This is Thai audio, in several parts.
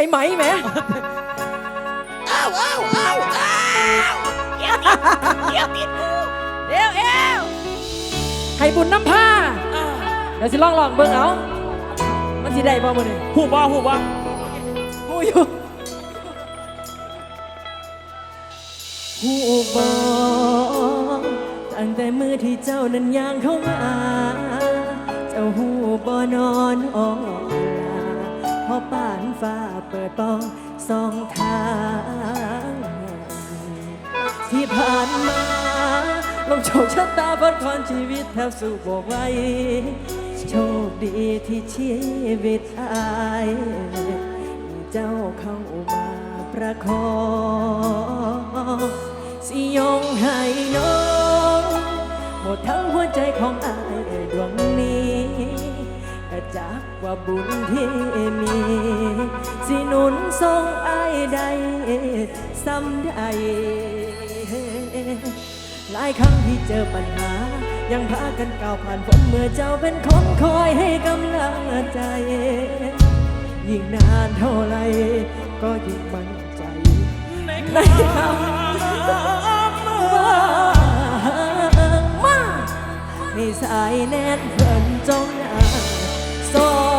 อ้ไหมแหมอ้าวอ้าวอ้าวอ้าวเกี่ยวติดเกี่ยวติดกูเอวเอวให้บุญน้ำผ้าอ้าวเดี๋ยวสิลองลองเบิ่งเอามันสิได้บ่มื้อนี้หูบ่หูบ่ฮู้อยู่ฮู้บ่ตั้งแต่มือที่เจ้านั้นย่างเข้ามา เจ้าฮู้บ่นอนออลาเพราะ ปานฟ้าเปิดปองสองทาง ที่ผ่านมาลงโชคชะตาพัดพรชีวิตแทบสู้บ่ไหวโชคดีที่ชีวิตอายมีเจ้าเข้ามาประคองสิยงให้น้อง หมดทั้งหัวใจของอาย ว่าบุญที่มี สิหนุนทรงอายใดซ้ำใดหลายครั้งที่เจอปัญหา ยังพากันก้าวผ่านผมเมื่อเจ้าเป็นคนคอยให้กำลังใจ ยิ่งนานเท่าไร ก็ยิ่งมั่นใจในคำว่ามาให้สายแน่นเพิ่นจงน้าสอ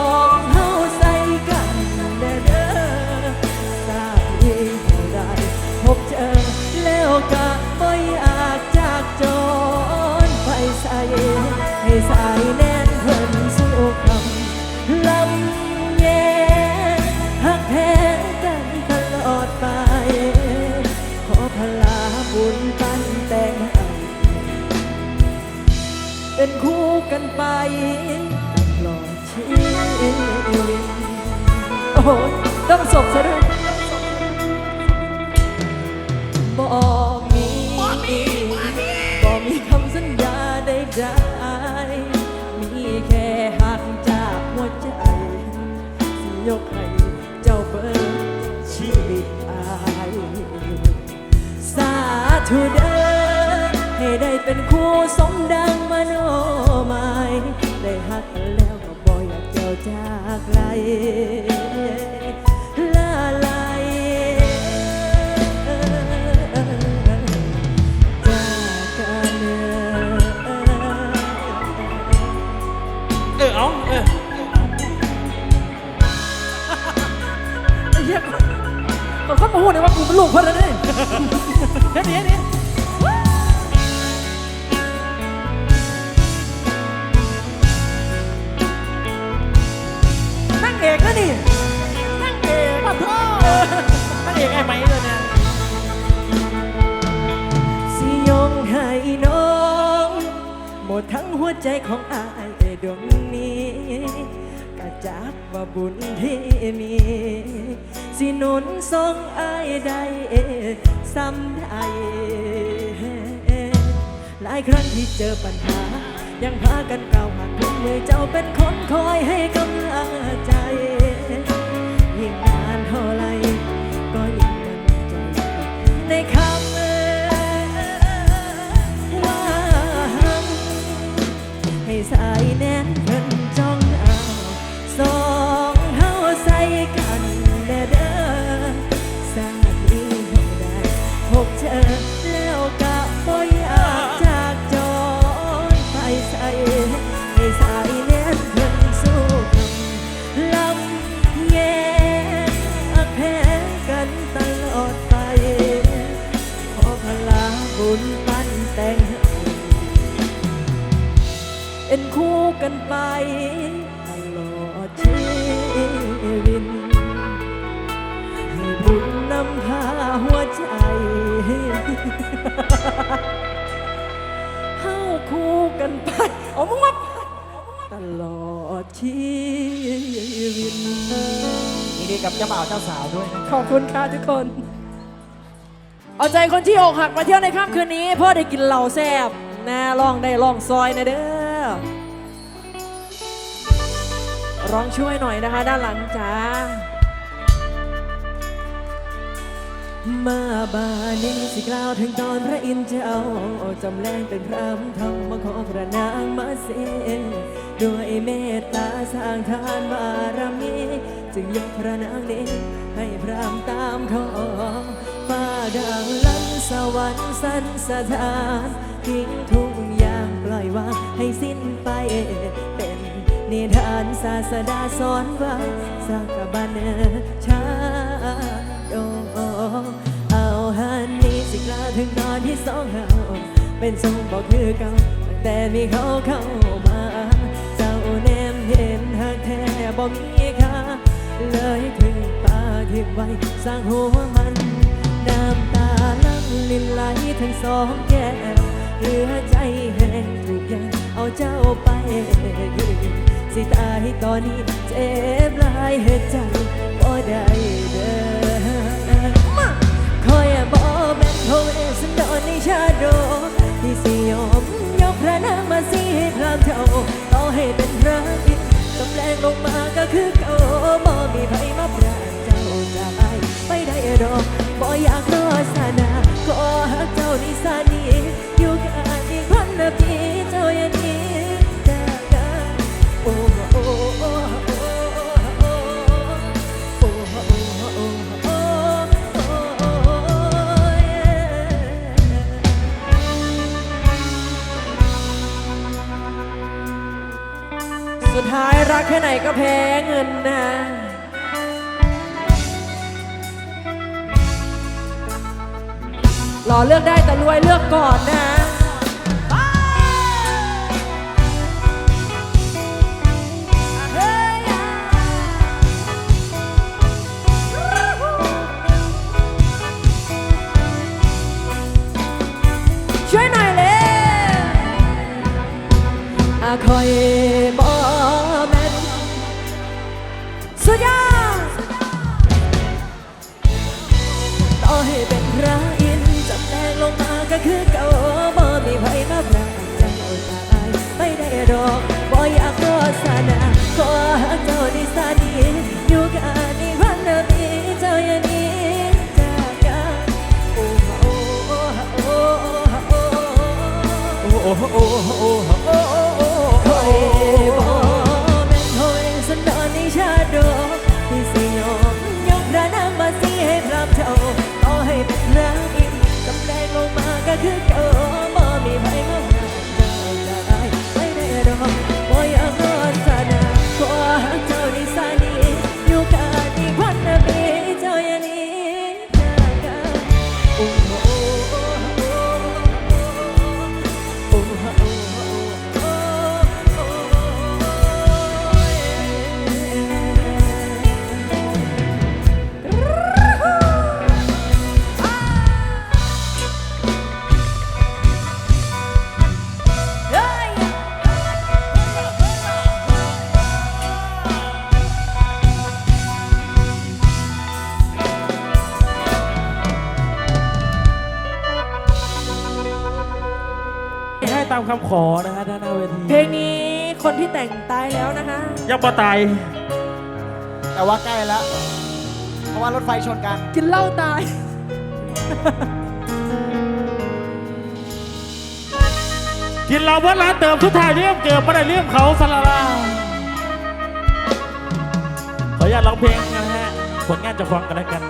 แล้วก็บ่อยากจากจรไปใส่ให้สายแน่นเพิ่นสู้คำลำแยหักแท้กันตลอดไป ขอพลาบุญปันแต่งให้เป็นคู่กันไปตลอดชีวิตโอ้โหต้องศพซะด้วยบ่มี ใดๆมีแค่หักจากหัวใจ สิยกให้เจ้าเบิดชีวิตอายสาธุเด้อให้ได้เป็นคู่สมดังมโนหมายได้หักแล้วก็บ่อยากเจ้าจากไกล มันคนมาพูดเลยว่ากูเป็นลูกเพิ่นแล้วนี่เฮ้ยนี่นั่งเอกนะนี่นั่งเอกมาพ่อนั่นเองไอ้ไหมเลยเนี่ยสิยงให้น้องหมดทั้งหัวใจของอายดวงนี้กะจับว่าบุญที่มี สิหนุนทรงอายได้ซ้ำใดหลายครั้งที่เจอปัญหา ยังพากันก้าวผ่านพ้นมือเจ้าเป็นคนคอยให้กำลังใจยิ่งนานเท่าไรก็ยิ่งมั่นใจในคำ กับเจ้าบ่าวเจ้าสาวด้วยนะขอบคุณค่ะทุกคน เอาใจคนที่อกหักมาเที่ยวในค่ำคืนนี้เพ่อได้กินเหล่าแซ่บนะลองได้ลองซอยนะเด้อร้องช่วยหน่อยนะคะ ด้านหลังจ้ามาบานี้สิกล่าวถึงตอนพระอินทร์เจ้าจำแรงเป็นพระธรรมมาขอพระนางมาเสด้วยเมตตาสร้างทานบารมี จึงยกพระนางนี้ให้พรามตามขอฟ้าดังลันสวรรค์สันสถานทิ้งทุกอย่างปล่อยวางให้สิ้นไปเป็นนิทานศาสดาสอนว่าสักบันชาดเอาฮันนี้สิกล้าถึงตอนที่สองเราเป็นทรงบอกคือเก่าแต่มีเขาเข้ามา เจ้าแนมเห็นหากแท้บ่มีค่า เลยถึงตาทิ้งไว้สร้างหัวมัน น้ำตาลังลินไหลทั้งสองแก้มเหลือใจแห้งถูกอย่งเอาเจ้าไป สิตายตอนนี้เจ็บหลายเหตุใจบ่ได้เด้อมาคอยบ่แม่นโทเอสันดอนในชาโดที่สิยอมยกพระนางมาสิให้พรามเจ้าต่อให้เป็นพระอิ กำแรงลงมาก็คือเก่าบ่มีไผมาปราบเจ้าจะไปไม่ได้ดอกบ่อยากรอสานาขอหักเจ้านิสานีอยู่กันอีกพันนาที สุดท้ายรักแค่ไหนก็แพ้เงินนะหล่อเลือกได้แต่รวยเลือกก่อนนะช่วยหน่อยเลยอาคอย คำขอนะฮะด้านหน้าเวทีเพลงนี้คนที่แต่งตายแล้วนะคะ ยังบ่ตาย แต่ว่าใกล้แล้ว เพราะว่ารถไฟชนกัน กินเหล้าตาย กินเราเพื่อร้านเติมทุกทายเลี่ยมเกิดมาได้เลี่ยมเขาสลาลาขออนุญาตร้องเพลงนะฮะผลงานจะฟังกันแล้วกัน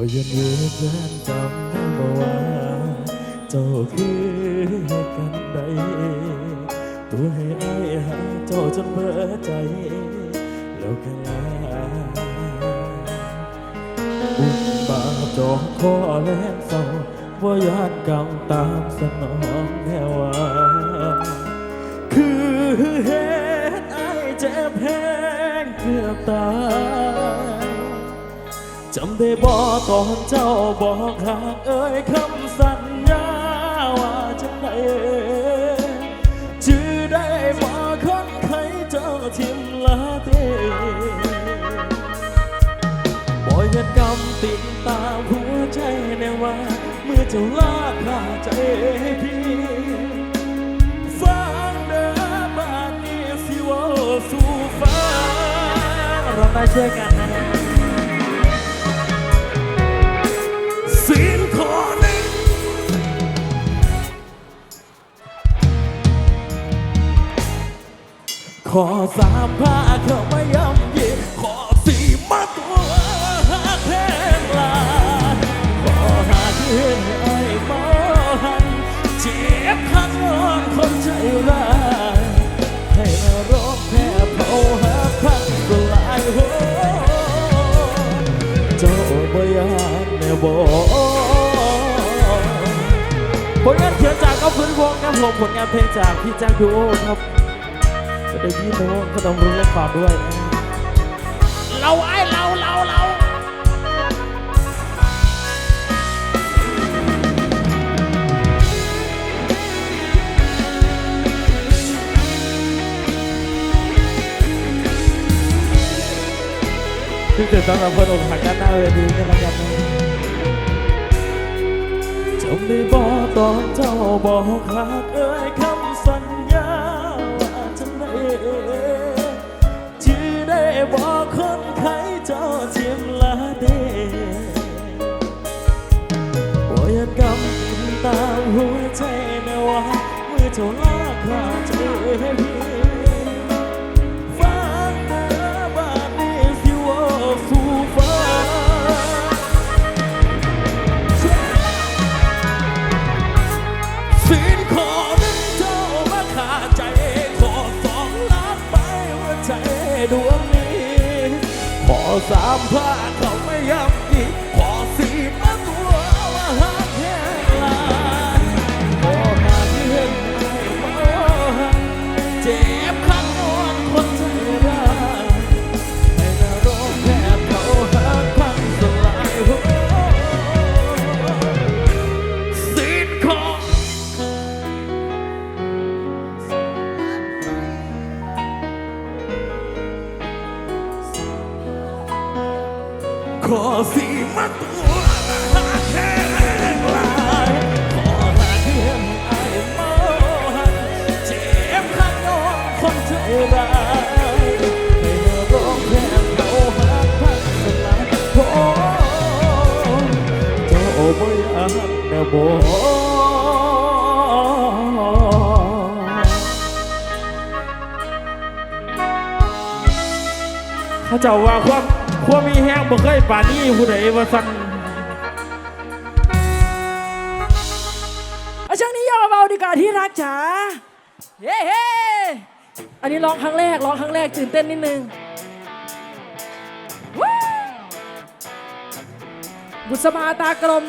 บ่ยันเวทแรงจำได้บ่ว่าเจ้าคือเหตุการณ์ใดตัวให้อายหาเจ้าจนเบื่อใจ แล้วก็ลาบุญบาปจองคอแลนเศร้าว่าญาติกรรมตามสนองแนวาคือเหตุไอ้เจ็บแห้งเกือบตาย จำได้บ่ตอนเจ้าบอกหากเอ่ยคำสัญญาว่าจะได้จื้อได้บ่คนใครเจ้าทิมลาเตบ่อยเหตุกรรมติดตาหัวใจในว่าเมื่อเจ้าลากขาใจพี่ฟังเด้อบาดนี้สิว่าสู่ฟ้าเราได้ช่วยกันนะ ขอสามผ้าเข้ามาย่ำยีขอสี่มาตัวหาแทงลาขอหาเพื่อนไอ้หมอหันเจ็บข้างนอนคนใจร้ายให้มาร้องแค่เผาหาพันก็หลายหัวเจ้าบ่ยานแน่บอกผลงานเขียนจากก็พื้นวงครับผมผลงานเพลงจากพี่แจ็คดูโอครับ ได้พี่น้องก็ต้องรู้และความด้วย เราไอ้เราเราเราที่เกิดตอนเราเพิ่นอกหักกันหน้าเวทีนี่แล้วกันนะจำได้บอกตอนเจ้าบอกขาดเอ่ยคำ ที่ได้บอกคนไข้เจ้าเทียมลาเดบ่ยันกำกินตามหัวใจนะว่าเมื่อเจ้าลาขาดใจให้พี่ สามพันานนี้ผู้ใดว่าสั่นเอาช่างนี้ยอมเบาดีกว่าที่รักจ๋าเฮ้เฮ้อันนี้ร้องครั้งแรกร้องครั้งแรกตื่นเต้นนิดนึงบุษบาตากลม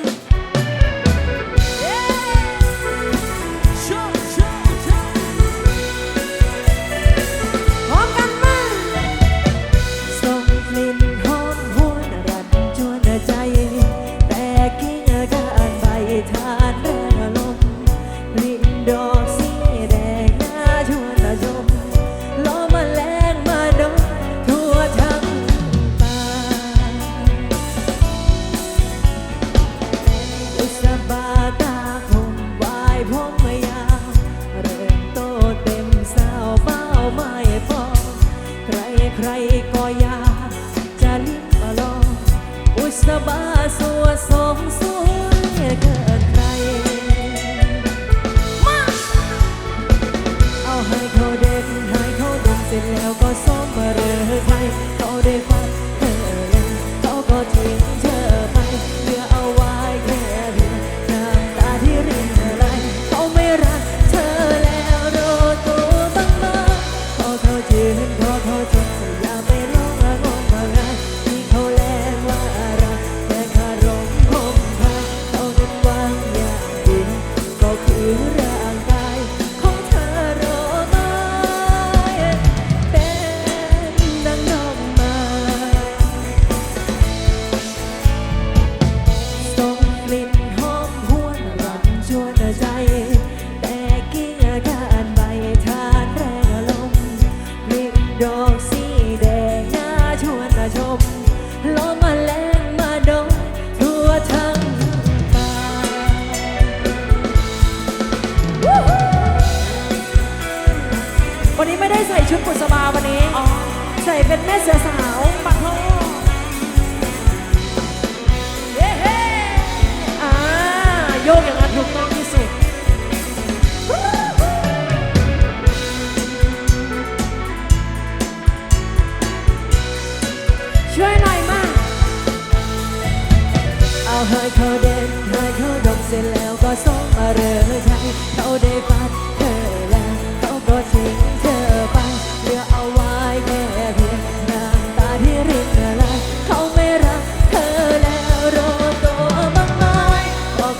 สบาสัวสองสวยเกิน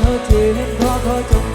เธอเจนพอเธอจง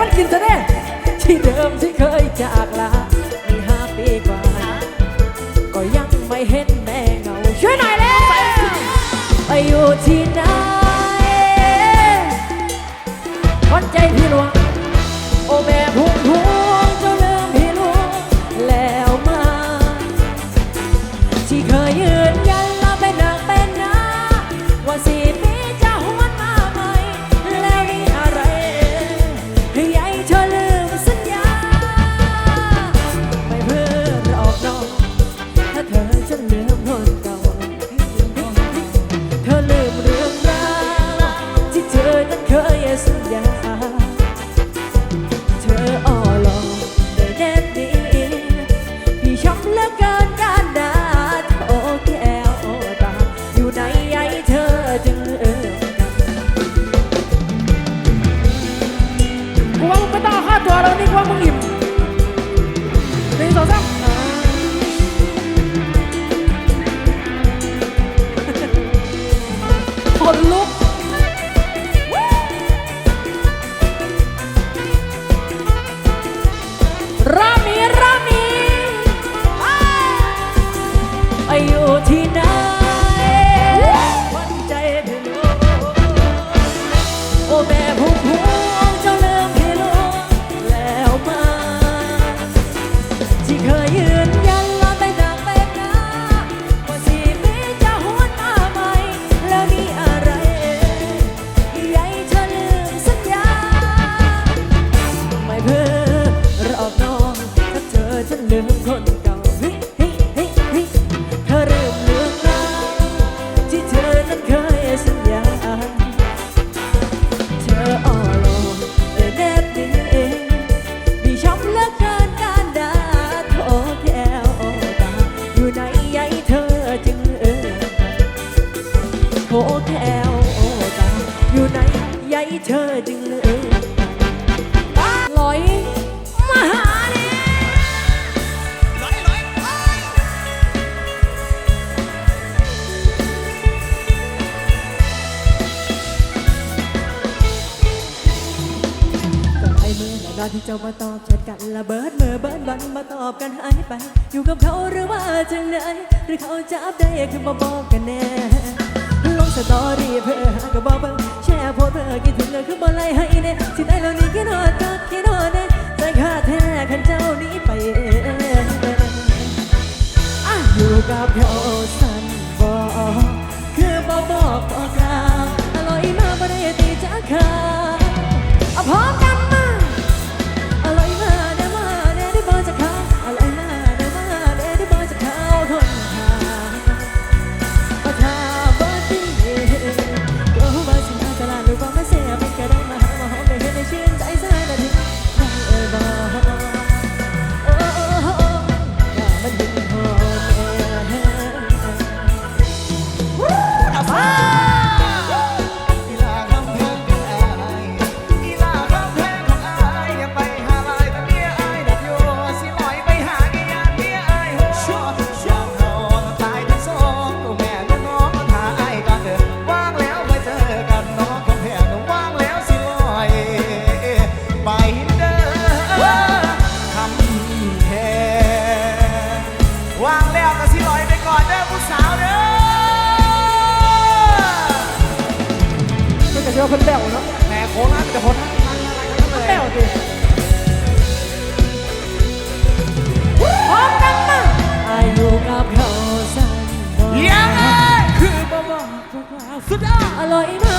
มันกินซะแน่ที่เดิมที่เคยจากลา อจะลืมคน จะอัปเดตคือมาบอกกันแน่ลงสตอรี่เพื่อหากับบอกเพื่อแชร์โพสเพื่อคิดถึงเธอคือบอไล่ให้แน่ที่ได้แล้นีแค่นอนก็คิดหอดแน่ยแต่ข้าแท้ขันเจ้านี้ไปอยู่กับเขาสั่นบอกคือบอกบอกบอกกล่าวอร่อยมากประเดี๋ยตีจ้าค่ะ สุ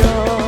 อุ